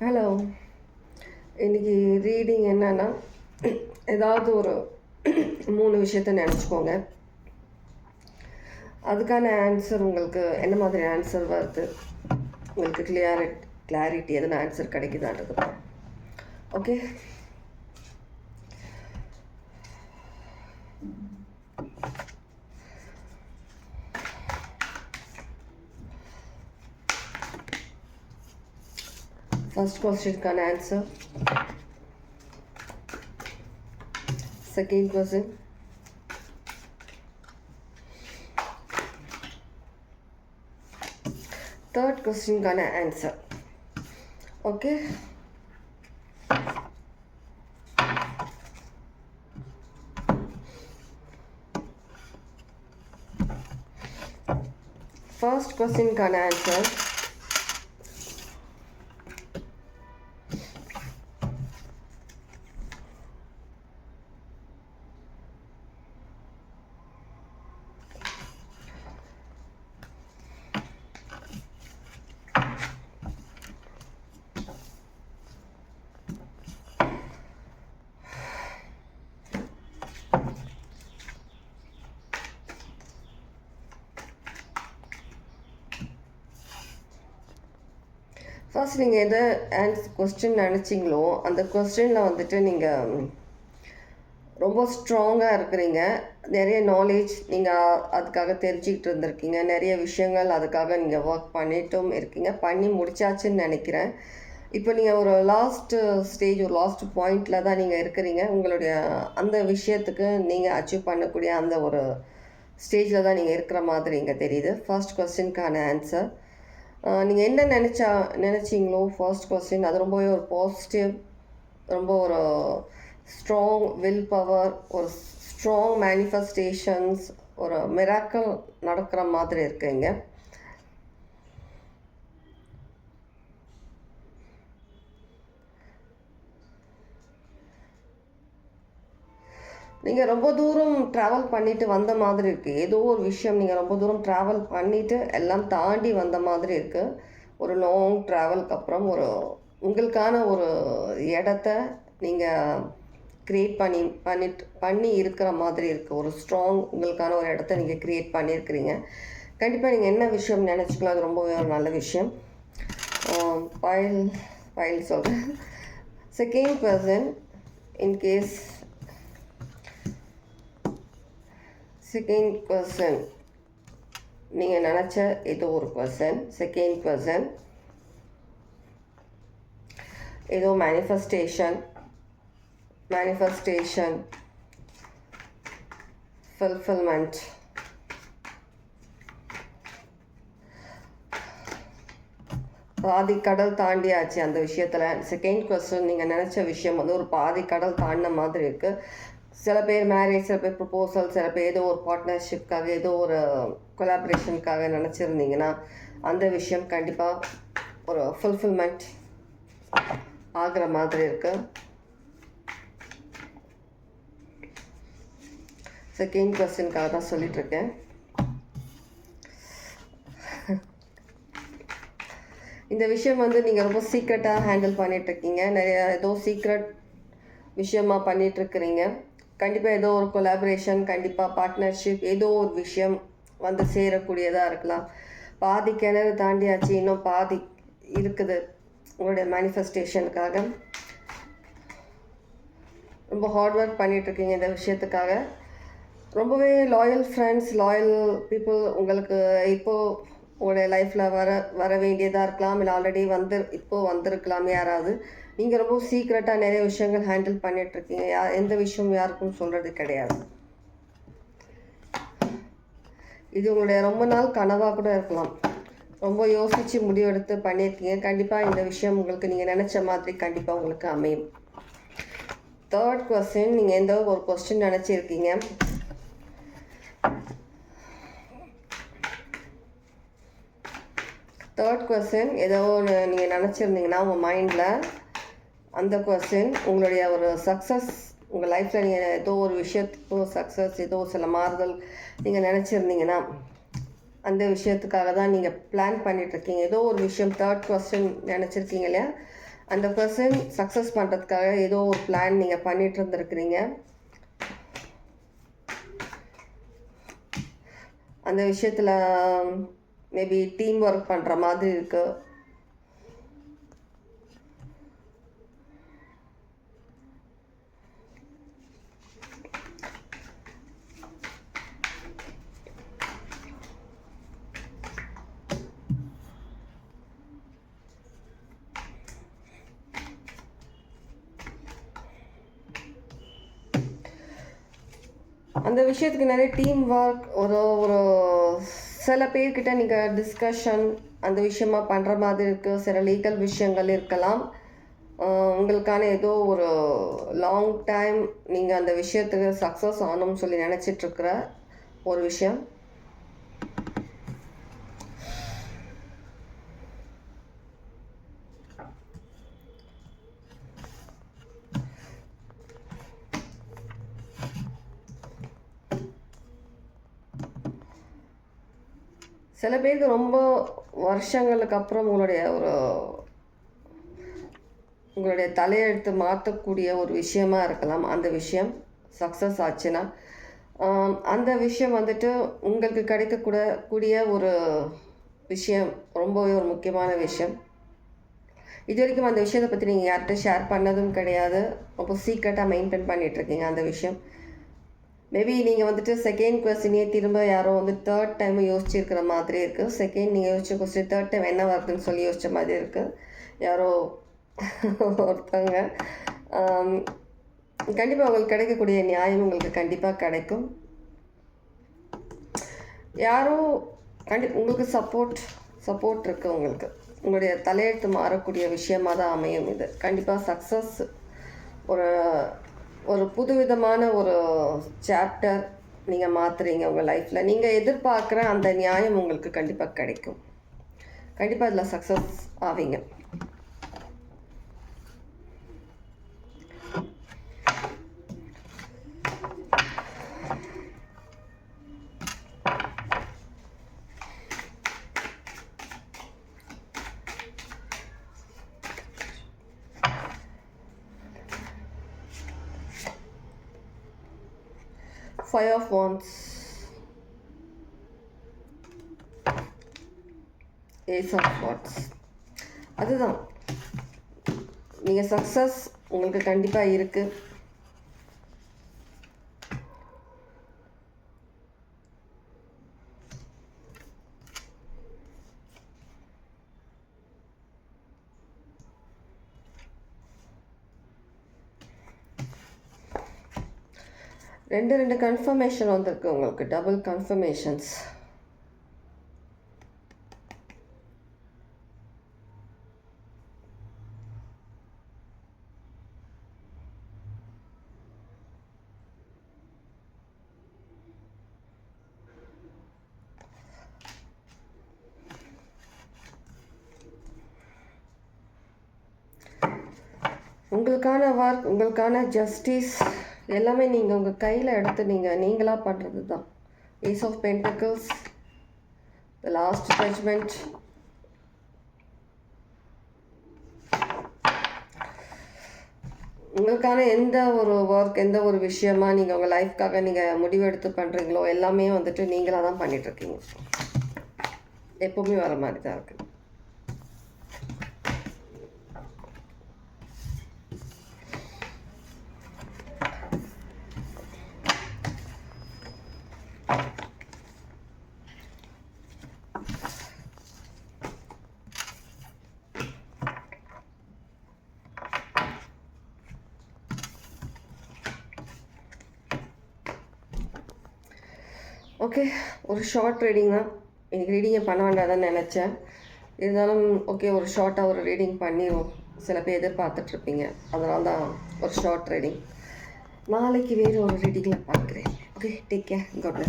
Hello இன்னைக்கு reading என்னன்னா ஏதாவது ஒரு மூணு விஷயத்த நினச்சிக்கோங்க. அதுக்கான ஆன்சர் உங்களுக்கு என்ன மாதிரி ஆன்சர் வருது? உங்களுக்கு கிளியாரிட் கிளாரிட்டி எதுனா answer கிடைக்குதான்றது okay First question answer. Second question. Third question gonna answer. Okay. First question gonna answer. First நீங்கள் எதை ஆன்ஸ் கொஸ்டின் நினச்சிங்களோ அந்த கொஸ்டினில் வந்துட்டு நீங்கள் ரொம்ப ஸ்ட்ராங்காக இருக்கிறீங்க. நிறைய நாலேஜ் நீங்கள் அதுக்காக தெரிஞ்சுக்கிட்டு இருந்திருக்கீங்க. நிறைய விஷயங்கள் அதுக்காக நீங்கள் ஒர்க் பண்ணிட்டும் இருக்கீங்க. பண்ணி முடிச்சாச்சுன்னு நினைக்கிறேன். இப்போ நீங்கள் ஒரு லாஸ்ட்டு ஸ்டேஜ் ஒரு லாஸ்ட் பாயிண்டில் தான் நீங்கள் இருக்கிறீங்க. உங்களுடைய அந்த விஷயத்துக்கு நீங்கள் அச்சீவ் பண்ணக்கூடிய அந்த ஒரு ஸ்டேஜில் தான் நீங்கள் இருக்கிற மாதிரி இங்கே தெரியுது. ஃபர்ஸ்ட் கொஸ்டினுக்கான ஆன்சர் நீங்கள் என்ன நினச்சா நினச்சிங்களோ ஃபர்ஸ்ட் கொஸ்டின் அது ரொம்பவே ஒரு பாசிட்டிவ் ரொம்ப ஒரு ஸ்ட்ராங் வில் பவர் ஒரு ஸ்ட்ராங் மேனிஃபெஸ்டேஷன்ஸ் ஒரு மிராக்கள் நடக்கிற மாதிரி இருக்குங்க நீங்கள் ரொம்ப தூரம் ட்ராவல் பண்ணிட்டு வந்த மாதிரி இருக்குது ஏதோ ஒரு விஷயம் நீங்கள் ரொம்ப தூரம் ட்ராவல் பண்ணிவிட்டு எல்லாம் தாண்டி வந்த மாதிரி இருக்குது ஒரு லாங் ட்ராவலுக்கு அப்புறம் ஒரு உங்களுக்கான ஒரு இடத்த நீங்கள் க்ரியேட் பண்ணி பண்ணிட்டு பண்ணி இருக்கிற மாதிரி இருக்குது ஒரு ஸ்ட்ராங் உங்களுக்கான ஒரு இடத்த நீங்கள் க்ரியேட் பண்ணியிருக்கிறீங்க. கண்டிப்பாக நீங்கள் என்ன விஷயம் நினச்சிக்கலாம்? அது ரொம்பவே ஒரு நல்ல விஷயம். ஃபைல் ஃபைல் சொல்கிறேன் second person in case second person நீங்கள் நினச்ச ஏதோ ஒரு பர்சன் செகண்ட் பர்சன் ஏதோ மேனிஃபெஸ்டேஷன் மேனிஃபெஸ்டேஷன் ஃபுல்ஃபில்மெண்ட் பாதி கடல் தாண்டியாச்சு அந்த விஷயத்தில். செகண்ட் கொஸ்டின் நீங்கள் நினச்ச விஷயம் வந்து ஒரு பாதி கடல் தாண்டின மாதிரி இருக்குது சில பேர் மேரேஜ் சில பேர் ப்ரொபோசல் சில பேர் ஏதோ ஒரு பார்ட்னர்ஷிப்காக ஏதோ ஒரு uh, கொலாபரேஷனுக்காக நினச்சிருந்தீங்கன்னா அந்த விஷயம் கண்டிப்பாக ஒரு ஃபுல்ஃபில்மெண்ட் ஆகிற மாதிரி இருக்குது செகண்ட் கொஸ்டினுக்காக தான் சொல்லிகிட்ருக்கேன் இந்த விஷயம் வந்து நீங்கள் ரொம்ப சீக்ரெட்டாக ஹேண்டில் பண்ணிகிட்ருக்கீங்க இருக்கீங்க நிறைய ஏதோ சீக்ரெட் விஷயமா பண்ணிகிட்ருக்குறீங்க கண்டிப்பாக ஏதோ ஒரு கொலாபரேஷன் கண்டிப்பாக பார்ட்னர்ஷிப் ஏதோ ஒரு விஷயம் வந்து சேரக்கூடியதாக இருக்கலாம். பாதி கிணறு தாண்டியாச்சு இன்னும் பாதி இருக்குது உங்களுடைய மேனிஃபெஸ்டேஷனுக்காக ரொம்ப ஹார்ட் ஒர்க் பண்ணிகிட்ருக்கீங்க இந்த விஷயத்துக்காக. ரொம்பவே லாயல் ஃப்ரெண்ட்ஸ் லாயல் பீப்புள் உங்களுக்கு இப்போது உங்களுடைய லைஃப்பில் வர வர வேண்டியதாக இருக்கலாம். இல்லை ஆல்ரெடி வந்து இப்போது வந்திருக்கலாம் யாராவது. நீங்கள் ரொம்ப சீக்ரெட்டாக நிறைய விஷயங்கள் ஹேண்டில் பண்ணிகிட்ருக்கீங்க யா எந்த விஷயம் யாருக்கும் சொல்கிறது கிடையாது. இது உங்களுடைய ரொம்ப நாள் கனவாக கூட இருக்கலாம். ரொம்ப யோசித்து முடிவெடுத்து பண்ணியிருக்கீங்க. கண்டிப்பாக இந்த விஷயம் உங்களுக்கு நீங்கள் நினச்ச மாதிரி கண்டிப்பாக உங்களுக்கு அமையும். தேர்ட் கொஸ்டின் நீங்கள் எந்த ஒரு கொஸ்டின் நினச்சிருக்கீங்க? தேர்ட் கொஸ்டின் ஏதோ ஒன்று நீங்கள் நினச்சிருந்தீங்கன்னா உங்கள் மைண்டில் அந்த கொஸ்டின் உங்களுடைய ஒரு சக்ஸஸ் உங்கள் லைஃப்பில் நீங்கள் ஏதோ ஒரு விஷயத்துக்கும் சக்ஸஸ் ஏதோ சில மாறுதல் நீங்கள் நினச்சிருந்தீங்கன்னா அந்த விஷயத்துக்காக தான் நீங்கள் பிளான் பண்ணிகிட்ருக்கீங்க ஏதோ ஒரு விஷயம் தேர்ட் கொஸ்டின் நினச்சிருக்கீங்க இல்லையா? அந்த கொஸ்டின் சக்ஸஸ் பண்ணுறதுக்காக ஏதோ ஒரு பிளான் நீங்கள் பண்ணிகிட்டு இருந்திருக்கிறீங்க. அந்த விஷயத்தில் மேபி டீம் ஒர்க் பண்ணுற மாதிரி இருக்குது அந்த விஷயத்துக்கு நிறைய டீம் ஒர்க் ஒரு ஒரு சில பேர்கிட்ட நீங்கள் டிஸ்கஷன் அந்த விஷயமா பண்ணுற மாதிரி இருக்குது சில லீகல் விஷயங்கள் இருக்கலாம். உங்களுக்கான ஏதோ ஒரு லாங் டைம் நீங்கள் அந்த விஷயத்துக்கு சக்ஸஸ் ஆகணும்னு சொல்லி நினச்சிட்ருக்கிற ஒரு விஷயம். சில பேருக்கு ரொம்ப வருஷங்களுக்கு அப்புறம் உங்களுடைய ஒரு உங்களுடைய தலையெழுத்து மாற்றக்கூடிய ஒரு விஷயமா இருக்கலாம். அந்த விஷயம் சக்ஸஸ் ஆச்சுன்னா அந்த விஷயம் வந்துட்டு உங்களுக்கு கிடைக்கக்கூட கூடிய ஒரு விஷயம் ரொம்பவே ஒரு முக்கியமான விஷயம். இது வரைக்கும் அந்த விஷயத்தை பற்றி நீங்கள் யார்கிட்ட ஷேர் பண்ணதும் கிடையாது. ரொம்ப சீக்ரெட்டாக மெயின்டைன் பண்ணிகிட்ருக்கீங்க அந்த விஷயம். மேபி நீங்கள் வந்துட்டு செகண்ட் கொஸ்டினே திரும்ப யாரோ வந்து தேர்ட் டைம் யோசிச்சிருக்கிற மாதிரி இருக்குது செகண்ட் நீங்கள் யோசிச்ச கொஸ்டின் தேர்ட் டைம் என்ன வருதுன்னு சொல்லி யோசிச்ச மாதிரி இருக்குது யாரோ ஒருத்தவங்க. கண்டிப்பாக உங்களுக்கு கிடைக்கக்கூடிய நியாயம் உங்களுக்கு கண்டிப்பாக கிடைக்கும். யாரோ கண்டி உங்களுக்கு சப்போர்ட் சப்போர்ட் இருக்குது உங்களுக்கு. உங்களுடைய தலையெழுத்து மாறக்கூடிய விஷயமா தான் அமையும் இது. கண்டிப்பாக சக்ஸஸ் ஒரு ஒரு புதுவிதமான ஒரு சாப்டர் நீங்கள் மாற்றுறீங்க உங்கள் லைஃப்பில் நீங்கள் எதிர்பார்க்குற அந்த நியாயம் உங்களுக்கு கண்டிப்பாக கிடைக்கும். கண்டிப்பாக இதில் சக்ஸஸ் ஆவீங்க. Five of wands ace of wands அதுதான். நீங்கள் சக்ஸஸ் உங்களுக்கு கண்டிப்பாக இருக்குது ரெண்டு ரெண்டு கன்ஃபர்மேஷன் வந்திருக்கு உங்களுக்கு. டபுள் கன்ஃபர்மேஷன்ஸ் உங்களுக்கான ஒர்க் உங்களுக்கான ஜஸ்டிஸ் எல்லாமே நீங்கள் உங்கள் கையில் எடுத்து நீங்கள் நீங்களாக பண்ணுறது தான் ace of pentacles the last judgment உங்களுக்கான எந்த ஒரு ஒர்க் எந்த ஒரு விஷயமா நீங்கள் உங்கள் லைஃப்க்காக நீங்கள் முடிவெடுத்து பண்ணுறீங்களோ எல்லாமே வந்துட்டு நீங்களாக தான் பண்ணிகிட்ருக்கீங்க எப்போவுமே வர மாதிரி தான் இருக்குது ஓகே ஒரு ஷார்ட் ரீடிங் தான். இன்னைக்கு ரீடிங்கை பண்ண வேண்டாதான்னு நினச்சேன். இருந்தாலும் ஓகே ஒரு ஷார்ட்டாக ஒரு ரீடிங் பண்ணிடுவோம் சில பேர் எதிர்பார்த்துட்ருப்பீங்க அதனால தான் ஒரு ஷார்ட் ரீடிங் நாளைக்கு வேறு ஒரு ரீடிங்கில் பார்க்குறேன். Okay take care God